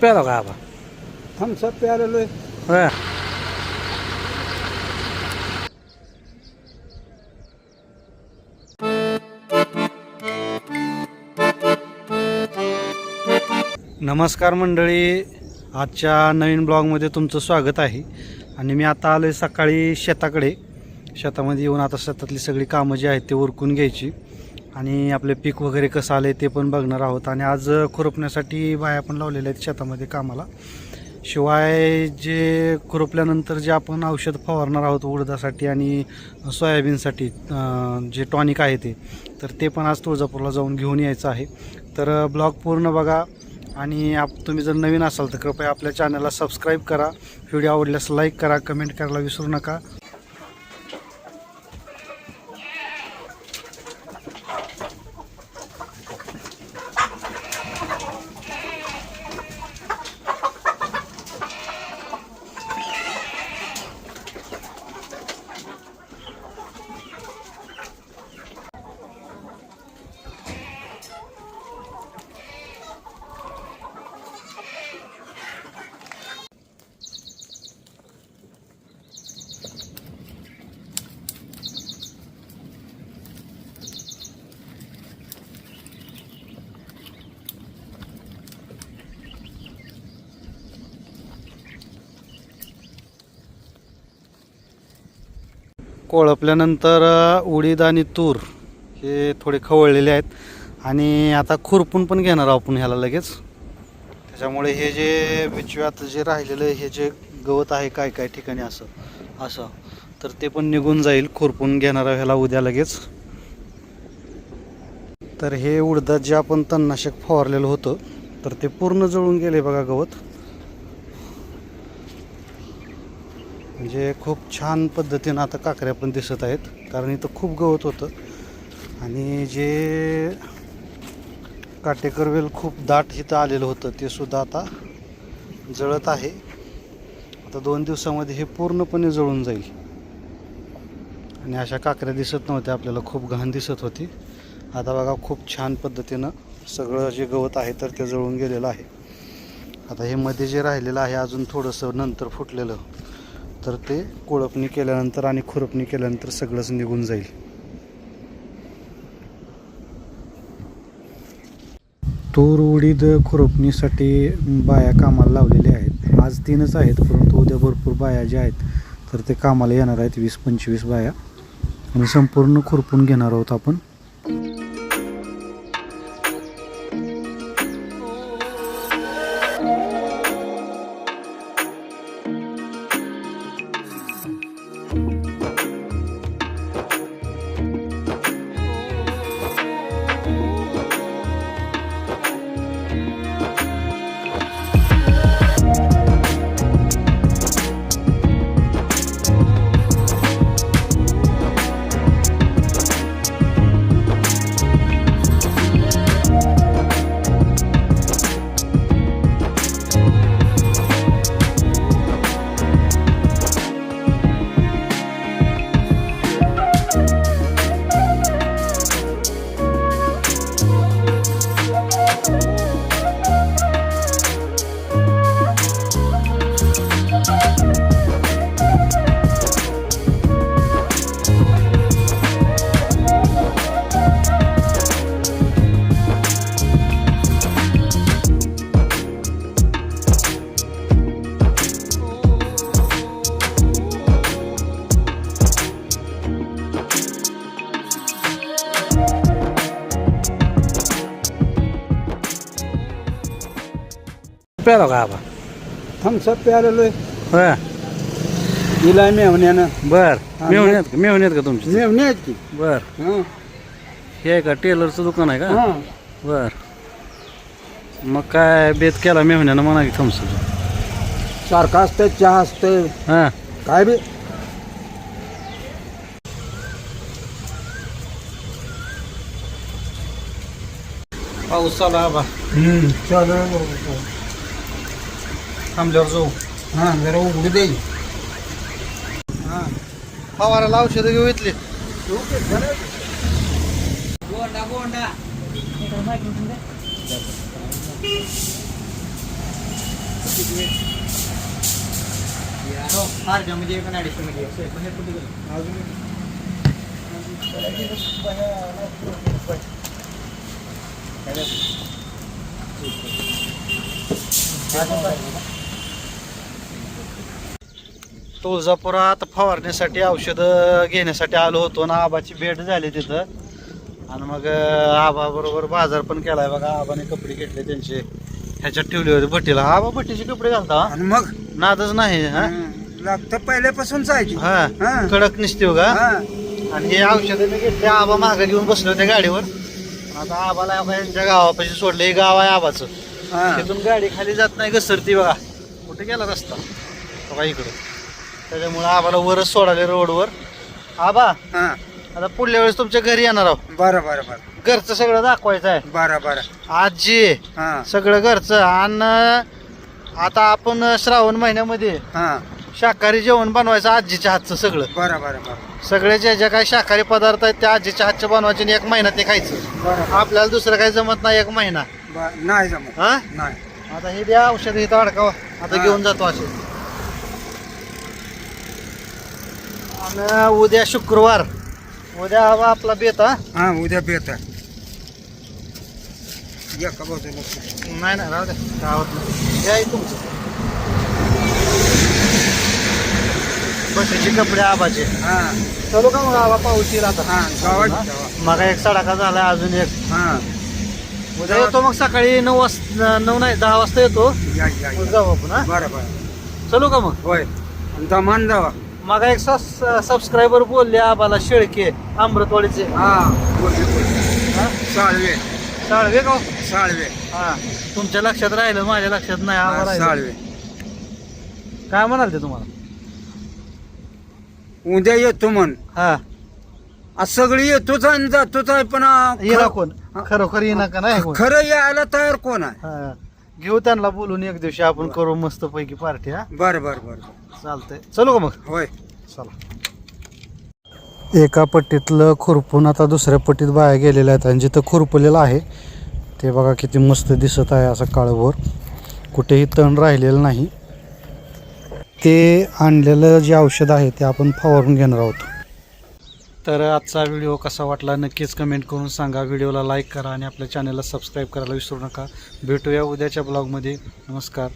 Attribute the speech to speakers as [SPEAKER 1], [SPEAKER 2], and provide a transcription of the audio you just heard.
[SPEAKER 1] प्यालो का आबा
[SPEAKER 2] थम्सअप प्यालेलो
[SPEAKER 1] होय नमस्कार मंडळी आजच्या नवीन ब्लॉगमध्ये तुमचं स्वागत आहे. आणि मी आता आलो आहे सकाळी शेताकडे. शेतामध्ये येऊन आता शेतातली सगळी कामं जी आहेत ते उरकून घ्यायची. आणि आपले पीक वगैरे कसं आले ते पण बघणार आहोत. आणि आज खुरपण्यासाठी बाया पण लावलेल्या आहेत शेतामध्ये कामाला. शिवाय जे खुरपल्यानंतर जे आपण औषध फवारणार आहोत उडदासाठी आणि सोयाबीनसाठी जे टॉनिक आहे ते तर ते पण आज तुळजापूरला जाऊन घेऊन यायचं आहे. तर ब्लॉग पूर्ण बघा आणि आप तुम्ही जर नवीन असाल तर कृपया आपल्या चॅनलला सबस्क्राईब करा. व्हिडिओ आवडल्यास लाईक करा कमेंट करायला विसरू नका. कोळपल्यानंतर उडीद आणि तूर हे थोडे खवळलेले आहेत. आणि आता खुरपून पण घेणार आहोत आपण ह्याला लगेच. त्याच्यामुळे हे जे बिचव्यात जे राहिलेलं हे जे गवत आहे काय काय ठिकाणी असं असं तर ते पण निघून जाईल. खुरपून घेणार आहोत ह्याला उद्या लगेच. तर हे उडदात जे आपण तणनाशक फवारलेलं होतं तर ते पूर्ण जळून गेले बघा गवत. म्हणजे खूप छान पद्धतीनं आता काकऱ्या पण दिसत आहेत. कारण इथं खूप गवत होतं. आणि जे काटेकर वेल खूप दाट इथं आलेलं होतं ते सुद्धा आता जळत आहे. आता दोन दिवसामध्ये हे पूर्णपणे जळून जाईल. आणि अशा काकऱ्या दिसत नव्हत्या आपल्याला खूप घाण दिसत होती. आता बघा खूप छान पद्धतीनं सगळं जे गवत आहे तर ते जळून गेलेलं आहे. आता हे मध्ये जे राहिलेलं आहे अजून थोडंसं नंतर फुटलेलं. तर ते कोळपणी केल्यानंतर आणि खुरपणी केल्यानंतर सगळंच निघून जाईल. तूर उडीद खुरपणीसाठी बाया कामाला लावलेल्या आहेत. आज तीनच आहेत परंतु उद्या भरपूर बाया ज्या आहेत तर ते कामाला येणार आहेत वीस पंचवीस बाया. आणि संपूर्ण खुरपून घेणार आहोत आपण. प्यालो का आबा
[SPEAKER 2] थम्सअप प्यालेलो आहे
[SPEAKER 1] होय
[SPEAKER 2] दिलाय मेवण्यानं
[SPEAKER 1] बर।
[SPEAKER 2] हा,
[SPEAKER 1] मेहून आहेत का आहेत का तुमची?
[SPEAKER 2] मेवणे आहेत की।
[SPEAKER 1] बर।
[SPEAKER 2] हां।
[SPEAKER 1] हे आहे का टेलरचं दुकान आहे का?
[SPEAKER 2] हां।
[SPEAKER 1] बर। मग काय बेत केला मेहण्यानं म्हणा की थम्स
[SPEAKER 2] सारखं असतं चहा असतं
[SPEAKER 1] हां.
[SPEAKER 2] काय बी.
[SPEAKER 1] पाऊस चालू आबा
[SPEAKER 2] चालेल
[SPEAKER 1] थांबल्यावर जाऊ
[SPEAKER 2] हां जरा उघडू दे
[SPEAKER 1] हां फवाराला औषधं घेऊ इथली तुळजापुरात फवारण्यासाठी औषधं घेण्यासाठी आलो होतो ना आबाची भेट झाली तिथं. आणि मग आबा बरोबर बाजार पण केलाय बघा. आबाने कपडे घेतले त्यांचे. ह्याच्यात ठेवले होते भट्टीला आबा भट्टीचे कपडे घालता?
[SPEAKER 2] आणि मग?
[SPEAKER 1] नादच नाही हा?
[SPEAKER 2] लागतं पहिल्यापासून जायची
[SPEAKER 1] हा. कडक निसते का?
[SPEAKER 2] हा.
[SPEAKER 1] आणि हे औषधं मी घेतले. आबा मागे घेऊन बसले होते गाडीवर. आता आबाला आबा यांच्या गावापाशी सोडले. हे गाव आहे आबाचं.
[SPEAKER 2] हा.
[SPEAKER 1] तिथून गाडी खाली जात नाही घसरती बघा. कुठे गेला रस्ता? बघा इकडं. त्याच्यामुळे आबाला वरच सोडाले रोडवर. आबा
[SPEAKER 2] हा.
[SPEAKER 1] आता पुढल्या वेळेस तुमच्या घरी येणार आहो
[SPEAKER 2] बरं बरं बरं.
[SPEAKER 1] घरचं सगळं दाखवायचं आहे.
[SPEAKER 2] बरं बरं.
[SPEAKER 1] आजी
[SPEAKER 2] हा.
[SPEAKER 1] सगळं घरचं आणि आता आपण श्रावण महिन्यामध्ये
[SPEAKER 2] हा.
[SPEAKER 1] शाकाहारी जेवण बनवायचं आजीच्या हातचं सगळं.
[SPEAKER 2] बरं बरं बरं.
[SPEAKER 1] सगळे जे ज्या काही शाकाहारी पदार्थ आहेत त्या आजीच्या हातच्या बनवायचे आणि एक महिना ते खायचं.
[SPEAKER 2] बरं.
[SPEAKER 1] आपल्याला दुसरं काही जमत नाही एक महिना.
[SPEAKER 2] बरं नाही जमत.
[SPEAKER 1] हा?
[SPEAKER 2] नाही.
[SPEAKER 1] आता हे द्या औषध इथं अडकावा. आता
[SPEAKER 2] हा.
[SPEAKER 1] घेऊन जातो असे. आणि उद्या शुक्रवार. उद्या हवा आपला बेत हा?
[SPEAKER 2] उद्या बेत आहे. बाजूला
[SPEAKER 1] नाही नाही राहू द्या नाही. बसायचे कपडे आबाचे.
[SPEAKER 2] हा.
[SPEAKER 1] चलो का मग आबा पाऊस आता?
[SPEAKER 2] हा गावात.
[SPEAKER 1] मग एक सडाका झाला अजून एक.
[SPEAKER 2] हा.
[SPEAKER 1] उद्या येतो मग सकाळी नऊ वाजता नऊ नाही दहा वाजता येतो.
[SPEAKER 2] या या या.
[SPEAKER 1] जाऊ आपण हा?
[SPEAKER 2] बरं बरं.
[SPEAKER 1] चलो का मग?
[SPEAKER 2] होय. आणि दमान जावा.
[SPEAKER 1] मग एक सबस्क्रायबर बोलले आबाला शेळके अमृतवाडीचे
[SPEAKER 2] हा बोलले बोलले? साळवे.
[SPEAKER 1] साळवे का?
[SPEAKER 2] साळवे.
[SPEAKER 1] हा. तुमच्या लक्षात राहिलं माझ्या लक्षात नाही आबा राहिलं.
[SPEAKER 2] साळवे.
[SPEAKER 1] काय म्हणाल ते तुम्हाला?
[SPEAKER 2] उद्या येतो म्हण.
[SPEAKER 1] हा.
[SPEAKER 2] सगळी येतोच आणि जातोच आहे पण
[SPEAKER 1] येणार कोण? खरोखर येणार का नाही?
[SPEAKER 2] खरं यायला तयार कोण आहे?
[SPEAKER 1] हा. घेऊ त्यांना बोलून एक दिवशी आपण करू मस्त पैकी पार्टी हा?
[SPEAKER 2] बरं बरं बरं.
[SPEAKER 1] चालतंय. चलो का मग?
[SPEAKER 2] होय.
[SPEAKER 1] चला. एका पट्टीतलं खुरपून आता दुसऱ्या पट्टीत बाया गेलेल्या आहेत आणि जिथं खुरपलेलं आहे ते बघा किती मस्त दिसत आहे असं काळभोर. कुठेही तण राहिलेलं नाही. ते आणलेलं जे औषध आहे ते आपण फवारून घेणार आहोत. तर आजचा व्हिडिओ कसा वाटला नक्कीच कमेंट करून सांगा. व्हिडिओला लाईक करा आणि आपल्या चॅनलला सबस्क्राईब करायला विसरू नका. भेटूया उद्याच्या ब्लॉगमध्ये नमस्कार.